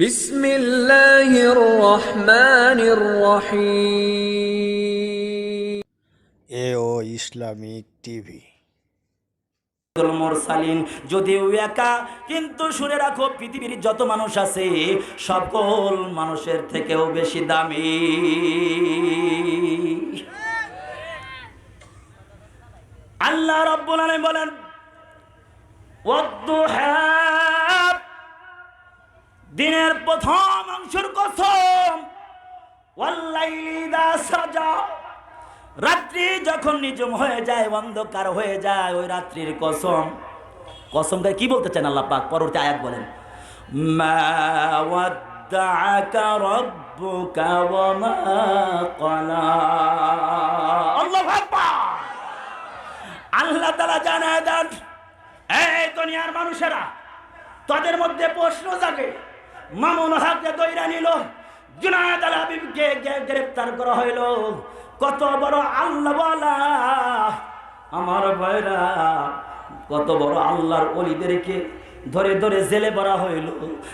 বিসমিল্লাহির রহমানির রহিম। এ ও Islamic TV. মুরসালিন যদিও একা কিন্তু শুনে রাখো পৃথিবীর যত মানুষ আছে সকল মানুষের থেকেও বেশি দামি। আল্লাহ রব্বুল আলামিন বলেন হ্যাঁ দিনের প্রথম অংশের কসম রাত্রি যখন নিজম হয়ে যায়, অন্ধকার হয়ে যায়, ওই রাত্রির কসম। কসমটা কি বলতে চান আল্লাহ পাক? পরবর্তী আয়াত বলেন আল্লাহু তাআলা জানায় দেন, এই দুনিয়ার মানুষেরা, তাদের মধ্যে প্রশ্ন জাগে মামুন হককে দইরা নিল, জুনায়দ আল হাবিবকে গ্রেফতার করা হইল। কত বড় আল্লাহওয়ালা আমার ভাইরা, কত বড় আল্লাহর অলিদেরকে ধরে ধরে জেলে ভরা হইল।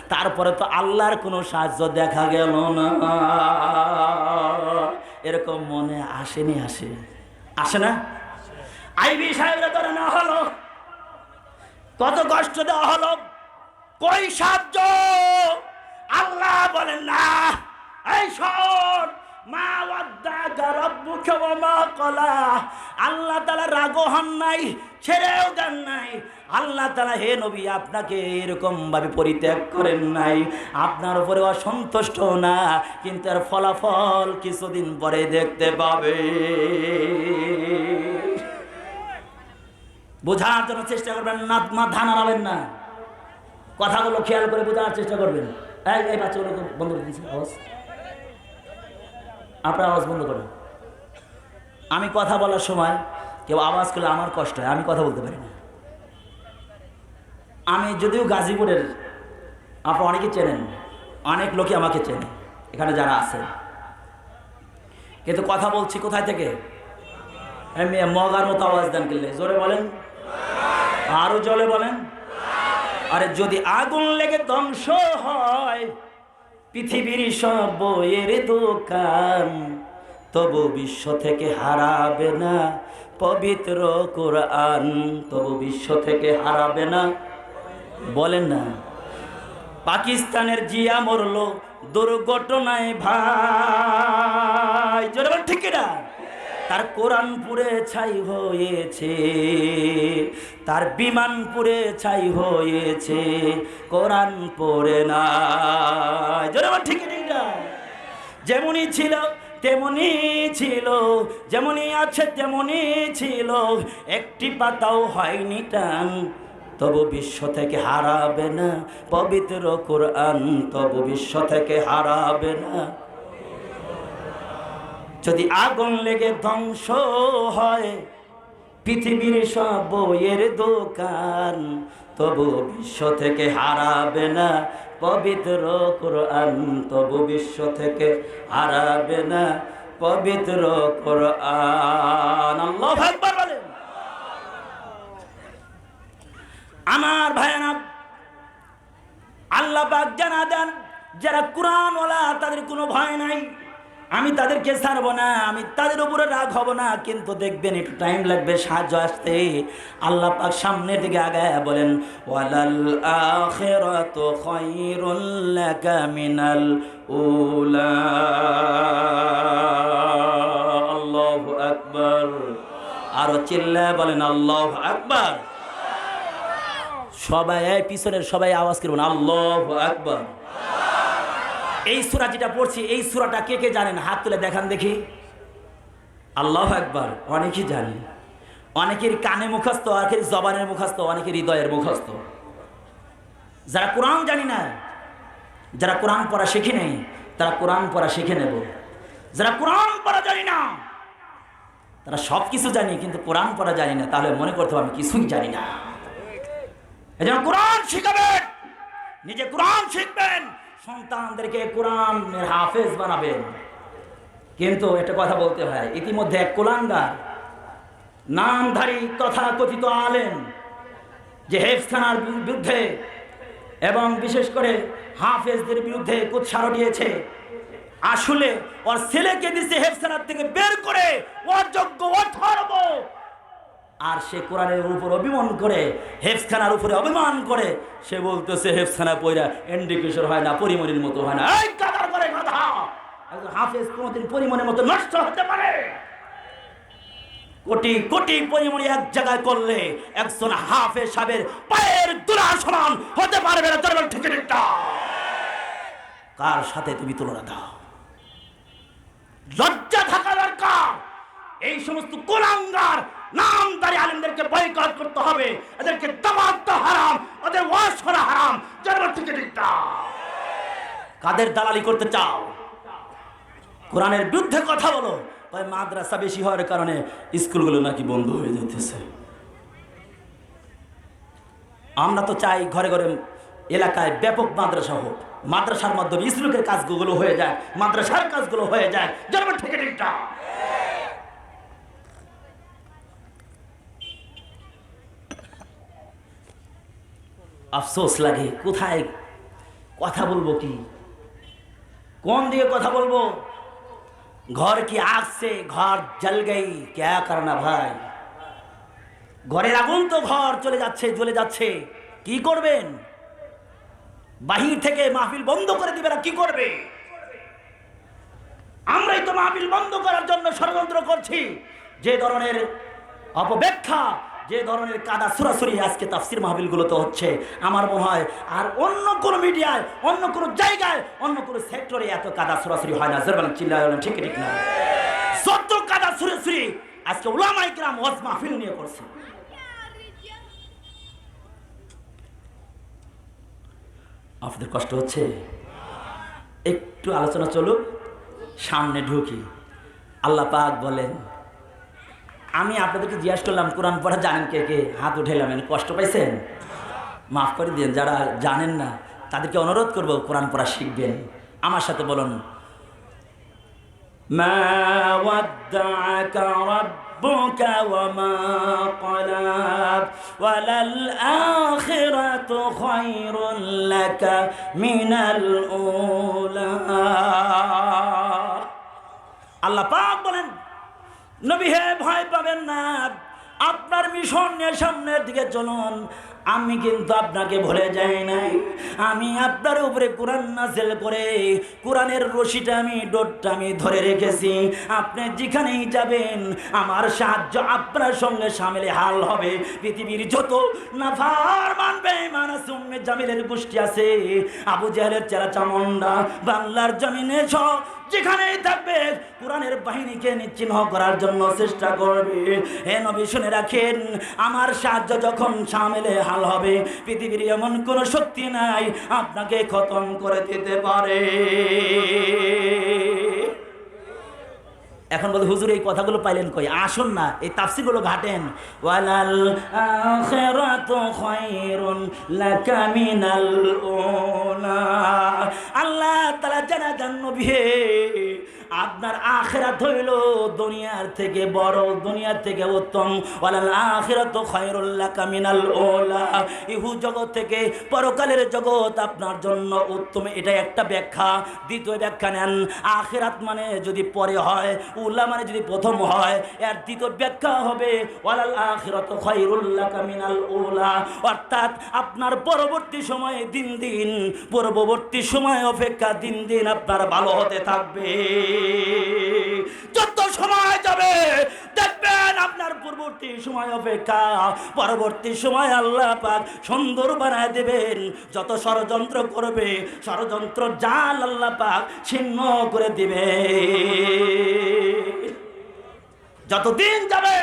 তারপরে তো আল্লাহর কোনো সাহায্য দেখা গেল না। এরকম মনে আসেনি, আসে। আসে না? আইবি সাহেবরা ধরে না হলো। কত কষ্ট দেওয়া হলো। কই সাহায্য আল্লাহ বলেন, না, এই শোন, মা আল্লাহ তাআলা রাগও হন নাই, ছেড়েও দেন নাই। আল্লাহ তাআলা হে নবী, আপনাকে এরকম ভাবে পরিত্যাগ করেন নাই। আপনার উপরে অসন্তুষ্ট না, কিন্তু এর ফলাফল কিছুদিন পরে দেখতে পাবে। বোঝার জন্য চেষ্টা করবেন না মাথা নাড়াবেন না। কথাগুলো খেয়াল করে বোঝার চেষ্টা করবেন। এই এই বাচ্চাগুলো বন্ধ করে দিয়েছি, আওয়াজ। আপনার আওয়াজ বন্ধ করেন। আমি কথা বলার সময় কেউ আওয়াজ করলে আমার কষ্ট হয়, আমি কথা বলতে পারি না। আমি যদিও গাজীপুরের, আপনারা অনেকে চেনেন, অনেক লোকই আমাকে চেনে, এখানে যারা আছে। কিন্তু কথা বলছি কোথায় থেকে? মগার মতো আওয়াজ দেন কিনলে। জোরে বলেন? আরও জলে বলেন? আরে যদি আগুন লেগে ধ্বংস হয়, পৃথিবীর সব বইয়ের দোকান তবু বিশ্ব থেকে হারাবে না পবিত্র কোরআন। তবু বিশ্ব থেকে হারাবে না। বলেন না। পাকিস্তানের জিয়া মরলো দুর্ঘটনায় ভাই। ঠিক না তার কোরআন পুরে ছাই হয়েছে, তার বিমান পুরে ছাই হয়েছে, কোরআন পড়ে না। ঠিক যেমনই ছিল তেমনি ছিল, যেমনই আছে তেমনি ছিল। একটি পাতাও হয়নি টান, তবু বিশ্ব থেকে হারাবে না। পবিত্র কোরআন তবু বিশ্ব থেকে হারাবে না। যদি আগুন লেগে ধ্বংস হয়, পৃথিবীর সব বইয়ের দোকান তবু বিশ্ব থেকে হারাবে না। পবিত্র কোরআন তবু বিশ্ব থেকে হারাবে না। পবিত্র কোরআন, আল্লাহ আমার ভাইয়ানা আল্লাহ জানা দেন, যারা কোরআনওয়ালা, তাদের কোনো ভয় নাই। আমি তাদেরকে ছাড়বো না, আমি তাদের উপরে রাগ হব না, কিন্তু দেখবেন একটু টাইম লাগবে, সাহায্য আসতে। আল্লাহ পাক সামনের দিকে আগায় বলেন, ওয়ালাল আখিরাতু খায়রুল লাকা মিনাল উলা। আল্লাহু আকবার। আরও চিল্লায় বলেন, আল্লাহু আকবার। সবাই পিছনের সবাই আওয়াজ করবেন, আল্লাহ আকবর। এই সুরা যেটা পড়ছি, এই সুরাটা কে কে জানেন? হাত তুলে দেখান দেখি। আল্লাহ একবার অনেকেই জানি। অনেকের কানে মুখস্থ, অনেকের জবানের মুখস্থ, অনেকের হৃদয়ের মুখস্থ। যারা কোরআন জানি না, যারা কোরআন পড়া শিখে নেই, তারা কোরআন পড়া শিখে নেব। যারা কোরআন পড়া জানি না, তারা সব কিছু জানি, কিন্তু কোরআন পড়া জানি না, তাহলে মনে করতে আমি কিছুই জানি না। এজন্য কোরআন শিখাবেন, নিজে কোরআন শিখবেন। সন্তানদেরকে কোরআনের হাফেজ বানাবেন। কিন্তু একটা কথা বলতে হয়, ইতিমধ্যে এক কোলাঙ্গার, নামধারী তথা কথিত আলেন যে হেফখানার বিরুদ্ধে এবং বিশেষ করে হাফেজদের বিরুদ্ধে কুৎসারও দিয়েছে, আসলে ওর ছেলেকে দিছে হেফসানার থেকে বের করে অযোগ্য অথর্ব আর সে কোরআনের উপর অভিমান করে, হেফখানার উপরে অভিমান করে, সে বলতেছে, হেফখানা পয়রা এন্ডিকেশন হয় না, পরিমণির মতো হয় না। এই কাদার করে কথা একজন হাফেজ কোনোদিন পরিমণের মতো নষ্ট হতে পারে। কোটি কোটি পরিমণি এক জায়গায় করলে একজন হাফেজ সাহেবের পায়ের দুলার সমান হতে পারবে না তোর ঠিক ঠিকটা কার সাথে তুমি তুলনা দাও? লজ্জা থাকা দরকার। এই সমস্ত কোলাঙ্গার নামদারি আলেমদেরকে বয়কট করতে হবে। এদেরকে দাবাত হারাম, ওদের ওয়াশ করা হারাম। জন্ম থেকে ঠিকটা কাদের দালালি করতে চাও? কোরআনের বিরুদ্ধে কথা বলো। তাই মাদ্রাসা বেশি হওয়ার কারণে স্কুলগুলো নাকি বন্ধ হয়ে যেতেছে আমরা তো চাই ঘরে ঘরে এলাকায় ব্যাপক মাদ্রাসা হোক। মাদ্রাসার মাধ্যমে ইসলুকের কাজগুলো হয়ে যায়, মাদ্রাসার কাজগুলো হয়ে যায়। জন্ম থেকে ঠিকটা আফসোস লাগে, কোথায় কথা বলব কি? কোন দিকে কথা বলব? ঘর কি আসছে ঘর জল গই, ক্যা করনা ভাই? ঘরের আগুন তো ঘর চলে যাচ্ছে, জ্বলে যাচ্ছে, কি করবেন? বাহির থেকে মাহফিল বন্ধ করে দিবে না, কি করবে? আমরাই তো মাহফিল বন্ধ করার জন্য ষড়যন্ত্র করছি, যে ধরনের অপব্যাখ্যা যে ধরনের কাদা সুরাসুরি আজকে তাফসির মাহফিলগুলোতে হচ্ছে, আমার মনে হয় আর অন্য কোনো মিডিয়ায়, অন্য কোনো জায়গায়, অন্য কোনো সেক্টরে এত কাদা সরাসরি হয় না। জরবান চিল্লায় ঠিক ঠিক না? যত কাদা সুরাসুরি আজকে উলামাই গ্রাম ওয়াজ মাহফিল নিয়ে করছে। আপনাদের কষ্ট হচ্ছে? একটু আলোচনা চলুক, সামনে ঢুকি। আল্লাহ পাক বলেন আমি আপনাদেরকে জিজ্ঞাসা করলাম, কোরআন পড়া জানেন কে কে? হাত উঠাইলাম, এনে কষ্ট পাইছেন? মাফ করে দিন যারা জানেন না, তাদেরকে অনুরোধ করব কোরআন পড়া শিখবেন। আমার সাথে বলুন আল্লাহ বলেন নবী হে, ভয় পাবেন না। আপনার মিশন নিয়ে সামনের দিকে চলুন। আমি কিন্তু আপনাকে ভুলে যাই নাই। আমি আপনার উপরে কোরআন নাজেল করে, কোরআনের রশিটা আমি, ডোরটা আমি ধরে রেখেছি। আপনি যেখানেই যাবেন, আমার সাহায্য আপনার সঙ্গে সামিলে হাল হবে। পৃথিবীর যত নাফার মানবে মানাসুমে জামিলের গোষ্ঠী আছে, আবু জাহেলের চেরা চামন্ডা বাংলার জমিনে সব যেখানেই থাকবে, কোরআনের বাহিনীকে নিশ্চিহ্ন করার জন্য চেষ্টা করবে। হে নবী, শুনে রাখেন, আমার সাহায্য যখন সামেলে হাল হবে, পৃথিবীর এমন কোনো শক্তি নাই আপনাকে খতম করে দিতে পারে। এখন বলে হুজুর এই কথাগুলো পাইলেন কই? আসুন না এই তাফসিরগুলো ঘাটেন। ওয়ালাল আখিরাতু খায়রুন লাকা মিনাল উলা। আল্লাহ তাআলা জানা জান নবী হে, আপনার আখিরাত হইল দুনিয়ার থেকে বড়, দুনিয়ার থেকে উত্তম। ওয়ালাল আখিরাতু খায়রুল কামিনাল ওলা ইহু জগৎ থেকে পরকালের জগৎ আপনার জন্য উত্তম এটা একটা ব্যাখ্যা। দ্বিতীয় ব্যাখ্যা নেন, আখিরাত মানে যদি পরে হয় উল্লাহ মানে যদি প্রথম হয়, এর দ্বিতীয় ব্যাখ্যা হবে, ওয়ালাল আখিরাত খায়রুল লাকা মিনাল উলা। অর্থাৎ আপনার পরবর্তী সময়ে দিন দিন পূর্ববর্তী সময় অপেক্ষা দিন দিন আপনার ভালো হতে থাকবে। যত সময় যাবে, দেখবেন আপনার পূর্ববর্তী সময় অপেক্ষা। পরবর্তী সময় আল্লাহ পাক সুন্দর বানায় দেবেন। যত ষড়যন্ত্র করবে, ষড়যন্ত্র জাল আল্লাহ পাক ছিন্ন করে দিবে। যত দিন যাবে,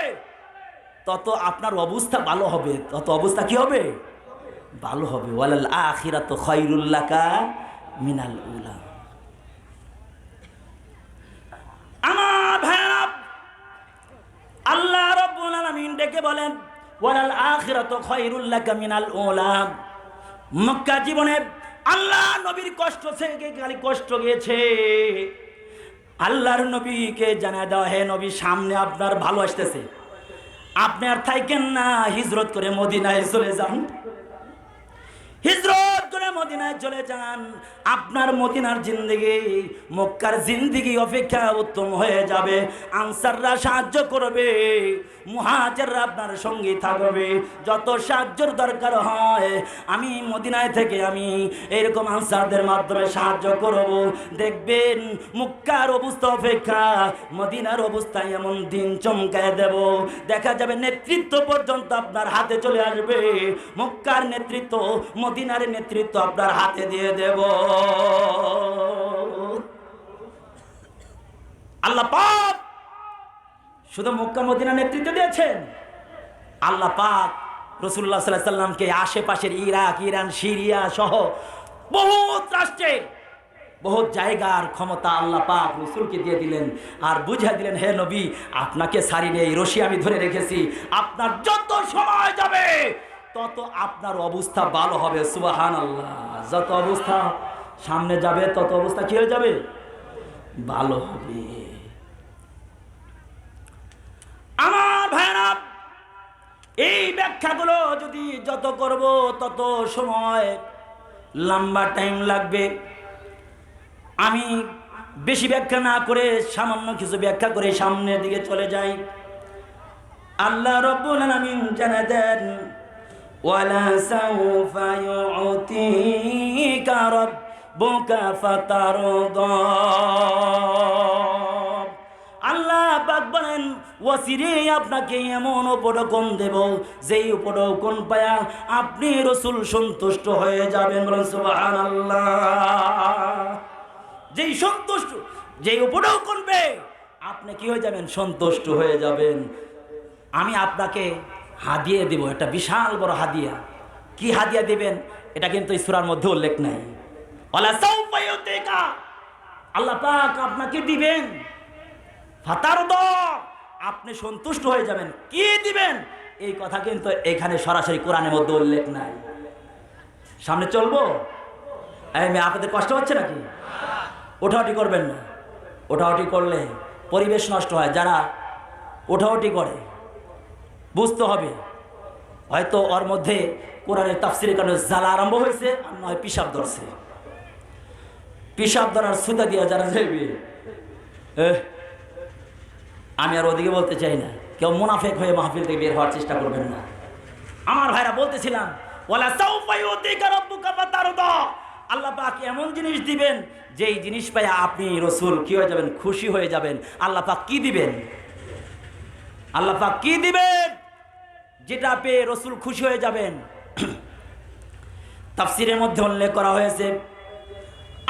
তত আপনার অবস্থা ভালো হবে। তত অবস্থা কি হবে? ভালো হবে। ওয়ালাল আখিরাত খায়রুল্লাকা মিনাল উলা আমার ভাইরা আল্লাহ রব্বুল আলামিন ডেকে বলেন, ওয়ালাল আখিরাত খায়রুল মিনাল উলা। মক্কা জীবনে আল্লাহ নবীর কষ্ট থেকে খালি কষ্ট গিয়েছে আল্লাহর নবীকে জানা দেওয়া হে নবী, সামনে আপনার ভালো আসতেছে। আপনি আর থাইকেন না, হিজরত করে মদিনায় চলে যান। হিজরত করে মদিনায় চলে যান। আপনার মদিনার জিন্দগি, মক্কার জিন্দগি অপেক্ষা উত্তম হয়ে যাবে। আনসাররা সাহায্য করবে, মুহাজেররা আপনার সঙ্গী থাকবে। যত সাহায্যর দরকার হয়, আমি মদিনায় থেকে আমি এরকম আনসারদের মাধ্যমে সাহায্য করব। দেখবেন, মক্কার অবস্থা অপেক্ষা, মদিনার অবস্থায় এমন দিন চমকায় দেব। দেখা যাবে নেতৃত্ব পর্যন্ত আপনার হাতে চলে আসবে। মক্কার নেতৃত্ব মদিনার নেতৃত্ব আপনার হাতে দিয়ে দেব। আল্লাহ পাক শুধু মক্কা মদিনা নেতৃত্ব দিয়েছেন। আল্লাহ পাক রসুল্লাহ সাল্লাহ সাল্লামকে আশেপাশের ইরাক, ইরান, সিরিয়া সহ বহুত রাষ্ট্রে, বহুত জায়গার ক্ষমতা আল্লাহ পাক রসুলকে দিয়ে দিলেন। আর বুঝা দিলেন, হে নবী, আপনাকে সারি নেই, রশি আমি ধরে রেখেছি। আপনার যত সময় যাবে তত আপনার অবস্থা ভালো হবে সুবাহান আল্লাহ যত অবস্থা সামনে যাবে, তত অবস্থা কি হয়ে যাবে? ভালো হবে। আমার ভাইরা এই ব্যাখ্যাগুলো যদি যত করব, তত সময়, লম্বা টাইম লাগবে। আমি বেশি ব্যাখ্যা না করে, সামান্য কিছু ব্যাখ্যা করে সামনের দিকে চলে যাই। আল্লাহ রব্বুল আলামিন জানা দেন সাউফা ইউতিকা রাব্বুকা ফাতারদা। আল্লাহ পাক বলেন, ওয়াসিরে আপনাকে এমন উপরকম দেব, যেই উপরকম পায়া আপনি রসুল সন্তুষ্ট হয়ে যাবেন বলেন সুবহানাল্লাহ। যেই সন্তুষ্ট, যেই উপরেও করবে আপনি কি হয়ে যাবেন? সন্তুষ্ট হয়ে যাবেন। আমি আপনাকে হাদিয়ে দেব, একটা বিশাল বড় হাদিয়া। কি হাদিয়া দিবেন? এটা কিন্তু ইসুরার মধ্যে উল্লেখ নাই। আল্লাহ পাক আপনাকে দিবেন। ফাতার আপনি সন্তুষ্ট হয়ে যাবেন। কি দিবেন? এই কথা কিন্তু এখানে সরাসরি কোরআনের মধ্যে উল্লেখ নাই। সামনে চলবো? আপনাদের কষ্ট হচ্ছে নাকি? ওঠাওটি করবেন না। ওঠাওটি করলে পরিবেশ নষ্ট হয়। যারা ওঠাওটি করে বুঝতে হবে। হয়তো ওর মধ্যে কোরআনের তাফসিরের কারণে জ্বালা আরম্ভ হয়েছে আর নয় পিসাব ধরছে। পিসাব ধরার সুতা দিয়া যারা যাইবে আমি আর ওদিকে বলতে চাই না। কেউ মুনাফেক হয়ে মাহফিল থেকে বের হওয়ার চেষ্টা করবেন না। আমার ভাইরা বলতেছিলাম আল্লাহ পাক এমন জিনিস দিবেন, যেই জিনিস পাই আপনি রসুল কি হয়ে যাবেন? খুশি হয়ে যাবেন। আল্লাহ পাক কি দিবেন? আল্লাহ পাক কি দিবেন? যেটা পেয়ে রসুল খুশি হয়ে যাবেন। তাফসিরের মধ্যে উল্লেখ করা হয়েছে,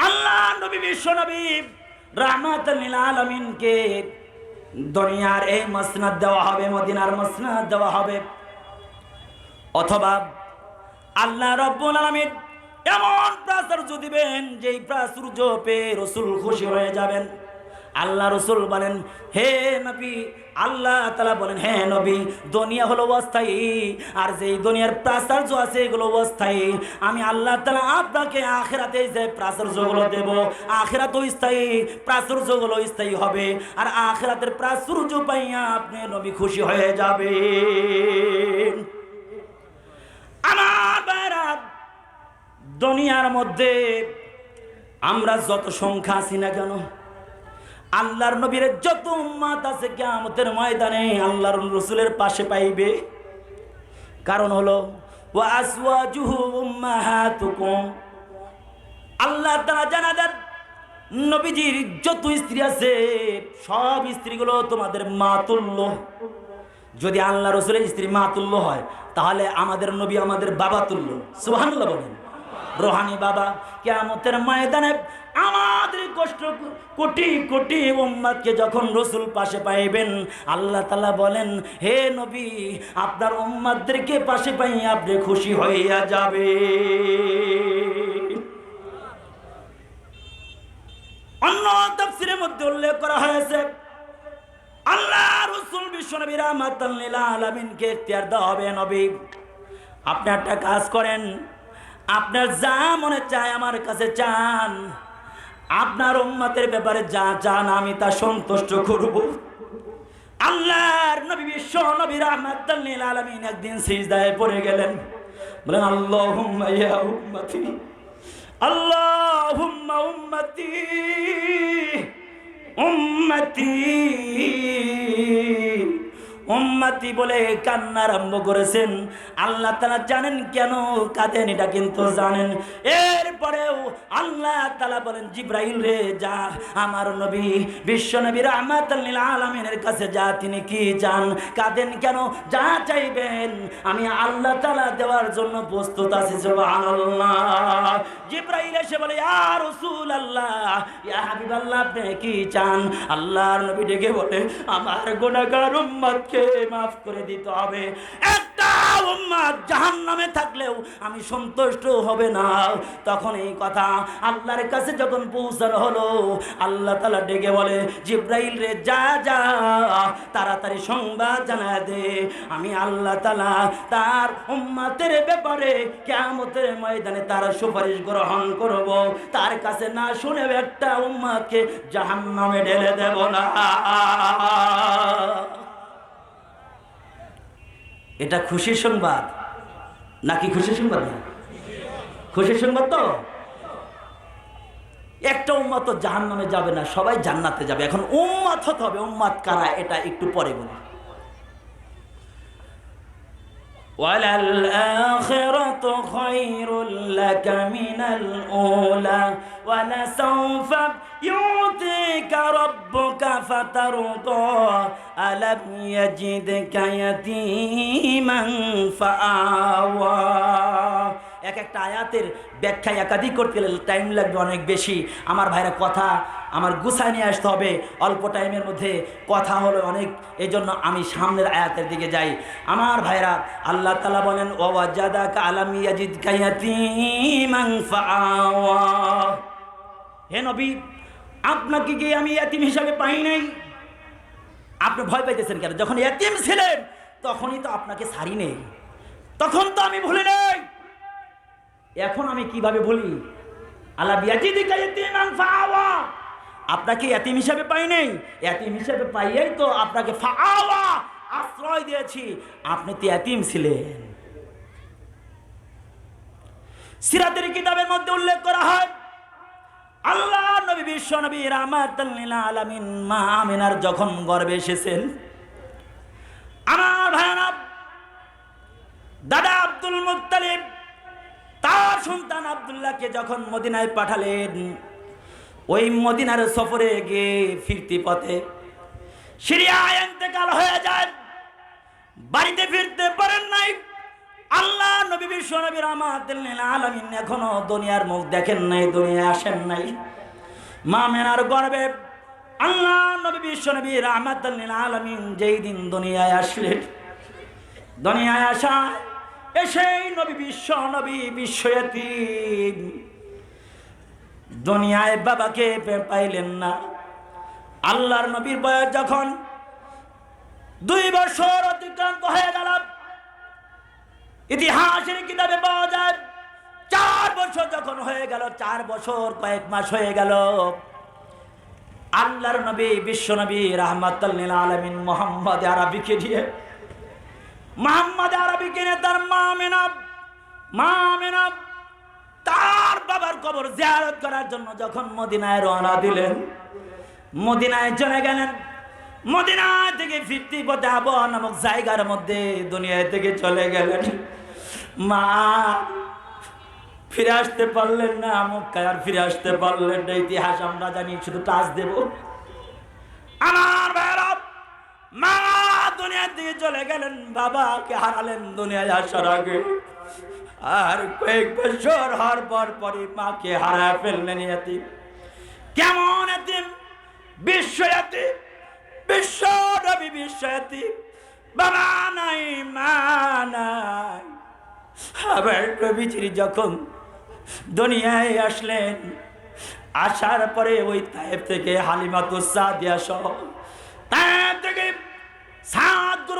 আল্লাহ নবী, বিশ্ব নবী রাহমাত আলমিনকে দুনিয়ার এই মসনাদ দেওয়া হবে, মদিনার মসনাদ দেওয়া হবে। অথবা আল্লাহ রব্বুল আলমিন এমন প্রাচুর্য দিবেন, যেই প্রাচুর্য পেয়ে রসুল খুশি হয়ে যাবেন। আল্লাহ রসুল বলেন, হে নবী আল্লাহ তালা বলেন হ্যাঁ নবী, দুনিয়া হলো অস্থায়ী, আর যেই দুনিয়ার প্রাচার্য আছে এগুলো অস্থায়ী। আমি আল্লাহ তালা আপনাকে আখেরাতে যে প্রাচুর্যগুলো দেব আখেরাত স্থায়ী, প্রাচুর্যগুলো স্থায়ী হবে। আর আখেরাতের প্রাচুর্য পাইয়া আপনি নবী খুশি হয়ে যাবে আমার দুনিয়ার মধ্যে আমরা যত সংখ্যা আছি না কেন আল্লাহর নবীর যত উম্মাত আছে কিয়ামতের ময়দানে আল্লাহর রসুলের পাশে পাইবে। কারণ হলো, ওয়া আসওয়াজুহু উম্মাহাতুকুম। আল্লাহ তাআলা জানা দেন, নবীজির যত স্ত্রী আছে, সব স্ত্রীগুলো তোমাদের মা তুল্য যদি আল্লাহ রসুলের স্ত্রী মা তুল্য হয়, তাহলে আমাদের নবী আমাদের বাবা তুল্য। সুবহানাল্লাহ বলেন। রোহানি বাবা, কেয়ামতের ময়দানে আমাদের কষ্ট কোটি কোটি উম্মাদকে যখন রসুল পাশে পাইবেন, আল্লাহ তালা বলেন, হে নবী, আপনার উম্মাদদেরকে পাশে পাই আপনি খুশি হইয়া যাবে অন্য তফসিরের মধ্যে উল্লেখ করা হয়েছে, আল্লাহ রসুল বিশ্বনবী রহমাতাল্লিল আলমিনকে এখতিয়ার দেওয়া হবে, নবী। আপনি একটা কাজ করেন, আপনার যা মনে চায় আমার কাছে চান আপনার উম্মাতের ব্যাপারে যা চান আমি তা সন্তুষ্ট করব। আল্লাহর নবী বিশ্ব নবী রহমাতাল্লিল আলমিন একদিন সিজদায় পড়ে গেলেন। বলেন, আল্লাহুম্মা ইয়া উম্মতি, আল্লাহুম্মা উম্মতি উম্মতি। উম্মতি বলে কান্না আরম্ভ করেছেন। আল্লাহ তালা জানেন কেন? কাঁদেন, এটা কিন্তু জানেন। এরপরেও আল্লাহ তালা বলেন, জিব্রাইল রে, যা, আমার নবী, বিশ্ব নবী রহমাত আলমিনের কাছে যা, তিনি কি চান? কাঁদেন কেন? যা চাইবেন। আমি আল্লাহ তালা দেওয়ার জন্য প্রস্তুত আছি, সুবহানাল্লাহ। জিব্রাইল এসে বলে, ইয়া রাসূল আল্লাহ ইয়া হাবিব আল্লাহ আপনি কি চান? আল্লাহর নবী ডেকে বলে, আমার গুনাহগার উম্মতকে মাফ করে দিতে হবে। একটা উম্মত জাহান্নামে থাকলেও আমি সন্তুষ্ট হবে না। তখন এই কথা আল্লাহর কাছে যখন পৌঁছানো হলো, আল্লাহ তালা ডেকে বলে, জিব্রাইল রে, যা যা, তাড়াতাড়ি সংবাদ জানা দে। আমি আল্লাহ তালা তার উম্মাতের ব্যাপারে কেমতের ময়দানে তার সুপারিশ গ্রহণ করব। তার কাছে না শুনে একটা উম্মাকে জাহান্নামে ঢেলে দেব না। এটা খুশির সংবাদ নাকি খুশির সংবাদ না খুশির সংবাদ তো একটা উম্মাত তো জাহান নামে যাবে না সবাই জান্নাতে যাবে এখন উম্মাত হতে হবে উম্মাত কারা এটা একটু পরে বলি وللآخرة خير لك من الأولى ولسوف يعطيك ربك فترضى ألم يجدك يتيما فآوى এক একটা আয়াতের ব্যাখ্যা একাধিক করতে গেলে টাইম লাগবে অনেক বেশি আমার ভাইরা কথা আমার গুছায় নিয়ে আসতে হবে অল্প টাইমের মধ্যে কথা হলো অনেক এই জন্য আমি সামনের আয়াতের দিকে যাই আমার ভাইরা আল্লাহ তালা বলেন ওয়াজাদা আলাম ইয়াজিদ কায়াতিমান ফাআওয়া হে নবী আপনাকে কি আমি এতিম হিসাবে পাই নাই। আপনি ভয় পাইতেছেন কেন? যখন এতিম ছিলেন, তখনই তো আপনাকে সারি নেই। তখন তো আমি ভুলে নেই। এখন আমি কীভাবে বলি আল্লাহ আপনাকে এতিম হিসাবে পাই নাই। এতিম হিসাবে পাইয়াই তো আপনাকে আশ্রয় দিয়েছি। আপনি তো এতিম ছিলেন। সিরাতের কিতাবের মধ্যে উল্লেখ করা হয় আল্লাহ নবী, বিশ্ব নবী রামাতাল্লিল আলামিন মা আমিনার যখন গর্বে এসেছেন, আমার ভাইরা দাদা আব্দুল মুত্তালিব, তার সন্তান আবদুল্লাহকে যখন মদিনায় পাঠালেন, ওই মদিনার সফরে গিয়ে ফিরতি পথে সিরিয়ায় ইন্তেকাল হয়ে যায়, বাড়িতে ফিরতে পারেন নাই। আল্লাহ নবী বিশ্ব নবী রহমাতুল্লিল আলামিন এখনও দুনিয়ার মুখ দেখেন নাই দুনিয়া আসেন নাই। মা মেনার গর্বে আল্লাহ নবী বিশ্ব নবী রহমাতুল্লিল আলমিন যেই দিন দুনিয়ায় আসলেন, দুনিয়ায় আসা, এসেই নবী বিশ্ব নবী বিশ্বয়তীম দুনিয়ায় বাবাকে পাইলেন না। আল্লাহর নবীর বয়স যখন দুই বছর অতিক্রান্ত হয়ে গেল ইতিহাসের কিতাবে পাওয়া যায়। চার বছর যখন হয়ে গেল, চার বছর কয়েক মাস হয়ে গেল। আল্লাহর নবী, বিশ্ব নবী রহমতুল্লিল আলমিন মোহাম্মদ আরবিকে দিয়ে মোহাম্মদ আরবিকে নিয়ে তার মা মেনাব মা মেনাব তার বাবার কবর জিয়ারত করার জন্য যখন মদিনায় রওনা দিলেন, মদিনায় চলে গেলেন। মদিনা থেকে ফিরতি পথে আবহাওয়া নামক জায়গার মধ্যে দুনিয়া থেকে চলে গেলেন। মা, ফিরে আসতে পারলেন না মক্কায়, আর ফিরে আসতে পারলেন না। ইতিহাস আমরা জানি, শুধু টাচ দেব। আমার ভাইরা মা, দুনিয়ার দিকে চলে গেলেন, বাবাকে হারালেন দুনিয়ায় আসার আগে। আর কয়েক বছর হওয়ার পর পরই মাকে হারায় ফেললেন এতিম। কেমন এতিম? বিশ্ব এতিম, বিশ্ব নবী, বিশ্ব এতিম। বাবা নাই, মা নাই। আবার প্রভৃতির যখন দুনিয়ায় আসলেন, আসার পরে ওই তায়েব থেকে হালিমা দিয়া সহ থেকে সাত